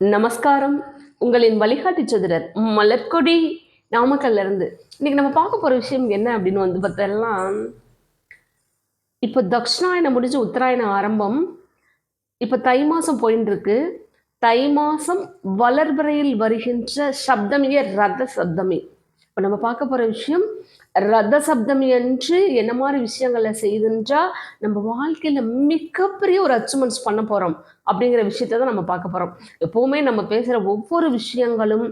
நமஸ்காரம். உங்களின் வழிகாட்டி சதுரர் மலர்கொடி நாமக்கல்ல இருந்து இன்னைக்கு நம்ம பார்க்க போற விஷயம் என்ன அப்படின்னு வந்து பார்த்தெல்லாம் இப்போ தக்ஷணாயனம் முடிஞ்சு உத்தராயணம் ஆரம்பம். இப்போ தை மாதம் போயின்னு இருக்கு. தை மாதம் வளர்பிறையில் வருகின்ற சப்தமிய ரத சப்தமி. இப்போ நம்ம பார்க்க போகிற விஷயம் ரத சப்தமி என்று என்ன மாதிரி விஷயங்களை செய்துன்றா நம்ம வாழ்க்கையில் மிகப்பெரிய ஒரு அச்சீவ்மெண்ட்ஸ் பண்ண போகிறோம் அப்படிங்கிற விஷயத்த தான் நம்ம பார்க்க போகிறோம் எப்போவுமே நம்ம பேசுகிற ஒவ்வொரு விஷயங்களும்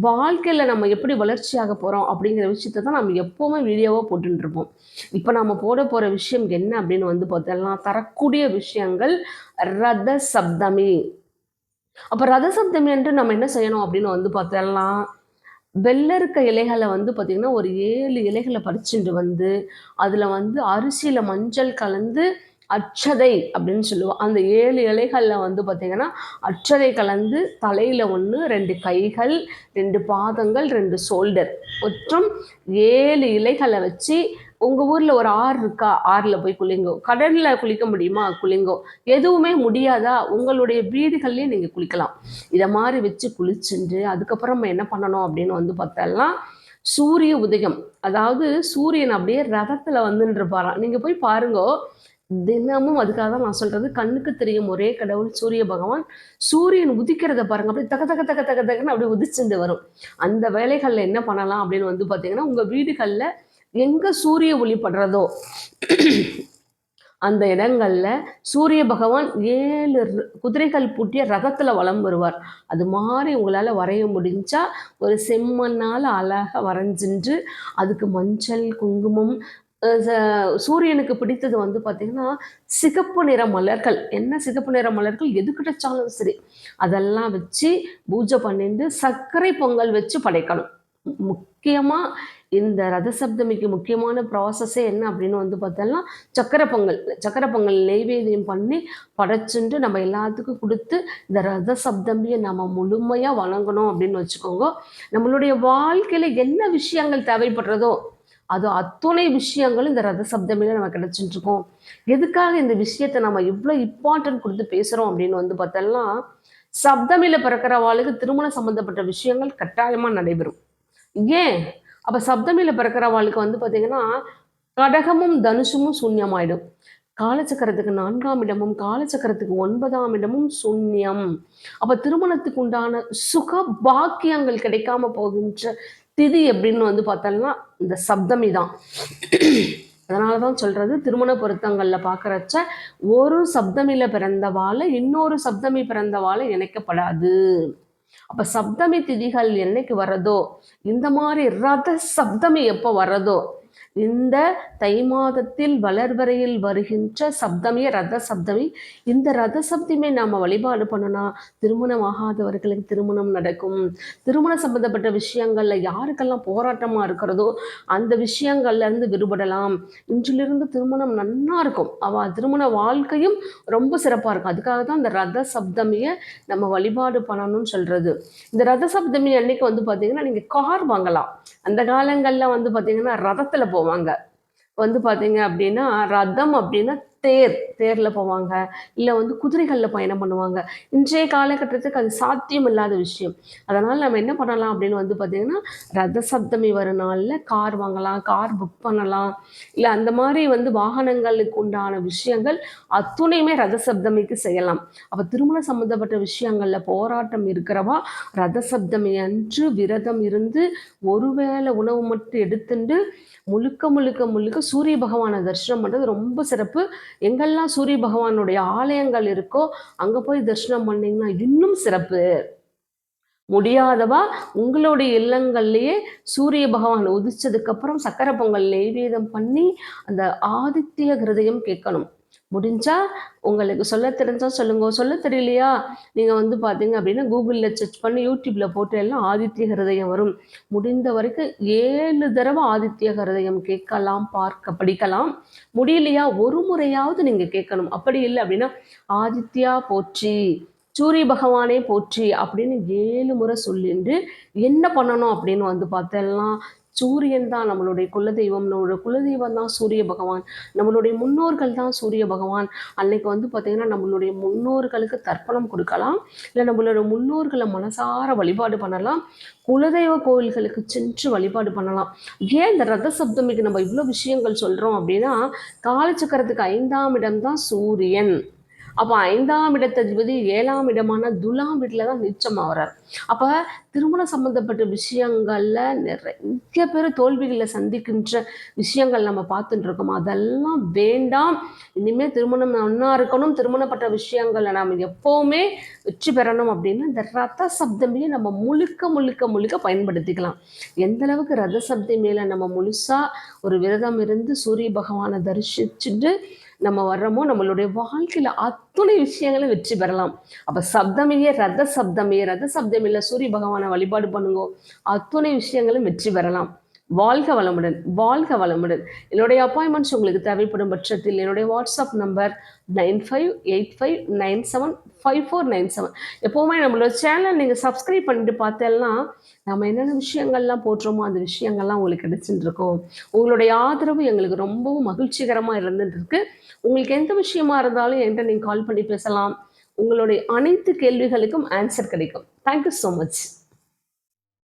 வாழ்க்கையில் நம்ம எப்படி வளர்ச்சியாக போகிறோம் அப்படிங்கிற விஷயத்த தான் நம்ம எப்போவுமே வீடியோவாக போட்டுருப்போம் இப்போ நம்ம போட போகிற விஷயம் என்ன அப்படின்னு வந்து பார்த்தோம்னா தரக்கூடிய விஷயங்கள் ரத சப்தமி. அப்போ ரத சப்தமி என்று நம்ம என்ன செய்யணும் அப்படின்னு வந்து பார்த்தோம்னா வெள்ளை இருக்க இலைகளை வந்து பார்த்திங்கன்னா ஒரு ஏழு இலைகளை பறிச்சுட்டு வந்து அதில் வந்து அரிசியில் மஞ்சள் கலந்து அச்சதை அப்படின்னு சொல்லுவோம். அந்த ஏழு இலைகளில் வந்து பார்த்திங்கன்னா அச்சதை கலந்து தலையில் ஒன்று ரெண்டு கைகள் ரெண்டு பாதங்கள் ரெண்டு ஷோல்டர் மற்றும் ஏழு இலைகளை வச்சு உங்கள் ஊரில் ஒரு ஆறு இருக்கா? ஆறில் போய் குளிங்கோ. கடலில் குளிக்க முடியுமா? குளிங்கோ. எதுவுமே முடியாதா? உங்களுடைய வீடுகள்லேயே நீங்கள் குளிக்கலாம். இதை மாதிரி வச்சு குளிச்சுட்டு அதுக்கப்புறம் நம்ம என்ன பண்ணணும் அப்படின்னு வந்து பார்த்தோம்னா சூரிய உதயம். அதாவது சூரியன் அப்படியே ரதத்தில் வந்துட்டு பாரான் நீங்கள் போய் பாருங்கோ. தினமும் அதுக்காக தான் நான் சொல்றது. கண்ணுக்கு தெரியும் ஒரே கடவுள் சூரிய பகவான். சூரியன் உதிக்கிறத பாருங்க. அப்படியே தக தக தக தக தகன்னு அப்படியே உதிச்சுட்டு வரும். அந்த வேலைகளில் என்ன பண்ணலாம் அப்படின்னு வந்து பார்த்தீங்கன்னா உங்கள் வீடுகளில் எங்கே சூரிய ஒளி படுறதோ அந்த இடங்கள்ல சூரிய பகவான் ஏழு குதிரைகள் பூட்டிய ரகத்தில் வலம் வருவார். அது மாதிரி உங்களால் வரைய முடிஞ்சா ஒரு செம்மண்ணால் அழகாக வரைஞ்சின்று அதுக்கு மஞ்சள் குங்குமம் ச- சூரியனுக்கு பிடித்தது வந்து பார்த்திங்கன்னா சிகப்பு நிற மலர்கள். என்ன சிகப்பு நிற மலர்கள்? எது கிடைச்சாலும் சரி. அதெல்லாம் வச்சு பூஜை பண்ணிட்டு சர்க்கரை பொங்கல் வச்சு படைக்கணும். முக்கியமாக இந்த ரத சப்தமிக்கு முக்கியமான ப்ராசஸே என்ன அப்படின்னு வந்து பார்த்தோம்னா சக்கரை பொங்கல் சக்கரை பொங்கல் நெய்வேதியம் பண்ணி படைச்சுட்டு நம்ம எல்லாத்துக்கும் கொடுத்து இந்த ரத சப்தமியை நம்ம முழுமையாக வழங்கணும் அப்படின்னு வச்சுக்கோங்க. நம்மளுடைய வாழ்க்கையில் என்ன விஷயங்கள் தேவைப்படுறதோ அது அத்துணை விஷயங்களும் இந்த ரத சப்தமியில் நம்ம கிடைச்சிட்டு இருக்கோம். எதுக்காக இந்த விஷயத்தை நம்ம இவ்வளோ இம்பார்ட்டன்ட் கொடுத்து பேசுகிறோம் அப்படின்னு வந்து பார்த்தோம்னா சப்தமில பிறக்கிறவாளுக்கு திருமணம் சம்மந்தப்பட்ட விஷயங்கள் கட்டாயமாக நடைபெறும். ஏன்? அப்போ சப்தமியில் பிறக்கிறவாளுக்கு வந்து பார்த்தீங்கன்னா கடகமும் தனுஷமும் சூன்யமாயிடும். காலச்சக்கரத்துக்கு நான்காம் இடமும் காலச்சக்கரத்துக்கு ஒன்பதாம் இடமும் சூன்யம். அப்போ திருமணத்துக்கு உண்டான சுக பாக்கியங்கள் கிடைக்காம போகின்ற திதி எப்படின்னு வந்து பார்த்தோம்னா இந்த சப்தமி தான். அதனால தான் சொல்கிறது திருமண பொருத்தங்களில் பார்க்குறச்ச ஒரு சப்தமியில் பிறந்தவாளை இன்னொரு சப்தமி பிறந்தவாளை இணைக்கப்படாது. அப்போ சப்தமி திதிகள் என்னைக்கு வர்றதோ? இந்த மாதிரி ரத சப்தமி எப்போ வர்றதோ? இந்த தை மாதத்தில் வளர்வரையில் வருகின்ற சப்தமிய ரத சப்தமி இந்த ரத சப்தமே நாம் வழிபாடு பண்ணனா திருமணம் ஆகாதவர்களுக்கு திருமணம் நடக்கும். திருமணம் சம்பந்தப்பட்ட விஷயங்களில் யாருக்கெல்லாம் போராட்டமாக இருக்கிறதோ அந்த விஷயங்கள்லேருந்து விடுபடலாம். இன்றிலிருந்து திருமணம் நன்னா இருக்கும். அவ திருமண வாழ்க்கையும் ரொம்ப சிறப்பாக இருக்கும். அதுக்காக தான் இந்த ரத சப்தமியை நம்ம வழிபாடு பண்ணணும்னு சொல்கிறது இந்த ரத சப்தமி அன்னைக்கு வந்து பார்த்தீங்கன்னா நீங்கள் கார் வாங்கலாம். அந்த காலங்களில் வந்து பார்த்தீங்கன்னா ரதத்தில் போவாங்க. வந்து பார்த்தீங்க அப்படின்னா ரதம் அப்படின்னா தேர் தேர்ல போவாங்க. இல்ல வந்து குதிரைகள்ல பயணம் பண்ணுவாங்க. இன்றைய காலகட்டத்துக்கு அது சாத்தியம் இல்லாத விஷயம். அதனால நம்ம என்ன பண்ணலாம் அப்படின்னு வந்து பாத்தீங்கன்னா ரத சப்தமி வரும் நாள்ல கார் வாங்கலாம் கார் புக் பண்ணலாம். இல்ல அந்த மாதிரி வந்து வாகனங்களுக்கு உண்டான விஷயங்கள் அத்துணையுமே ரத சப்தமிக்கு செய்யலாம். அப்ப திருமணம் சம்பந்தப்பட்ட விஷயங்கள்ல போராட்டம் இருக்கிறவா ரத சப்தமி அன்று விரதம் இருந்து ஒருவேளை உணவு மட்டும் எடுத்துட்டு முழுக்க முழுக்க முழுக்க சூரிய பகவானை தரிசனம் பண்ணுறது ரொம்ப சிறப்பு. எங்கெல்லாம் சூரிய பகவானுடைய ஆலயங்கள் இருக்கோ அங்கே போய் தரிசனம் பண்ணீங்கன்னா இன்னும் சிறப்பு. முடியாதவா உங்களுடைய இல்லங்கள்லேயே சூரிய பகவான் உதிச்சதுக்கு அப்புறம் சக்கரை பொங்கல் நெய்வேதம் பண்ணி அந்த ஆதித்ய ஹிருதயம் கேட்கணும். முடிஞ்சால் உங்களுக்கு சொல்ல தெரிஞ்சால் சொல்லுங்க. சொல்ல தெரியலையா? நீங்கள் வந்து பார்த்தீங்க அப்படின்னா கூகுளில் சர்ச் பண்ணி யூடியூப்பில் போட்டு எல்லாம் ஆதித்ய ஹிருதயம் வரும். முடிந்த வரைக்கும் ஏழு தடவை ஆதித்ய ஹிருதயம் கேட்கலாம் பார்க்க படிக்கலாம். முடியலையா? ஒரு முறையாவது நீங்கள் கேட்கணும். அப்படி இல்லை அப்படின்னா ஆதித்யா போற்றி சூரிய பகவானே போற்றி அப்படின்னு ஏழு முறை சொல்லிட்டு என்ன பண்ணணும் அப்படின்னு வந்து பார்த்தெல்லாம் சூரியன் தான் நம்மளுடைய குலதெய்வம். நம்மளோட குலதெய்வம் தான் சூரிய பகவான். நம்மளுடைய முன்னோர்கள் தான் சூரிய பகவான். அன்னைக்கு வந்து பார்த்திங்கன்னா நம்மளுடைய முன்னோர்களுக்கு தர்ப்பணம் கொடுக்கலாம். இல்லை நம்மளோட முன்னோர்களை மனசார வழிபாடு பண்ணலாம். குலதெய்வ கோவில்களுக்கு சென்று வழிபாடு பண்ணலாம். ஏன் இந்த ரத சப்தமிக்கு நம்ம இவ்வளோ விஷயங்கள் சொல்கிறோம் அப்படின்னா காலச்சக்கரத்துக்கு ஐந்தாம் இடம் தான் சூரியன். அப்போ ஐந்தாம் இடத்ததிபதி ஏழாம் இடமான துலாம் வீட்டில் தான் நிச்சயம் ஆகிறார் அப்போ திருமணம் சம்மந்தப்பட்ட விஷயங்களில் நிறைய பேர் தோல்விகளை சந்திக்கின்ற விஷயங்கள் நம்ம பார்த்துட்டு இருக்கோம். அதெல்லாம் வேண்டாம். இனிமேல் திருமணம் ஒன்றா இருக்கணும். திருமணப்பட்ட விஷயங்களை நாம் எப்போவுமே வெற்றி பெறணும் அப்படின்னு இந்த ரத சப்தமே நம்ம முழுக்க முழுக்க முழுக்க பயன்படுத்திக்கலாம். எந்த அளவுக்கு ரத மேலே நம்ம முழுசாக ஒரு விரதம் இருந்து சூரிய பகவானை தரிசிச்சுட்டு நம்ம வர்றோமோ நம்மளுடைய வாழ்க்கையில் அத்துணை விஷயங்களும் வெற்றி பெறலாம். அப்போ சப்தமியே ரத சப்தமியே ரத சப்தமில்லை சூரிய பகவானை வழிபாடு பண்ணுங்க அத்துணை விஷயங்களும் வெற்றி பெறலாம். வாழ்க வளமுடன் வாழ்க வளமுடன். என்னுடைய அப்பாயின்மெண்ட்ஸ் உங்களுக்கு தேவைப்படும் பட்சத்தில் என்னுடைய WhatsApp number nine five eight five nine seven five four nine seven. எப்போவுமே நம்மளோட சேனல் நீங்கள் சப்ஸ்கிரைப் பண்ணிட்டு பார்த்தேன்னா நம்ம என்னென்ன விஷயங்கள்லாம் போட்டுறோமோ அந்த விஷயங்கள்லாம் உங்களுக்கு கிடைச்சிட்டு உங்களுடைய ஆதரவு எங்களுக்கு ரொம்பவும் மகிழ்ச்சிகரமாக இருந்துட்டு இருக்கு உங்களுக்கு எந்த விஷயமா இருந்தாலும் என்கிட்ட நீங்கள் கால் பண்ணி பேசலாம். உங்களுடைய அனைத்து கேள்விகளுக்கும் ஆன்சர் கிடைக்கும். Thank you so much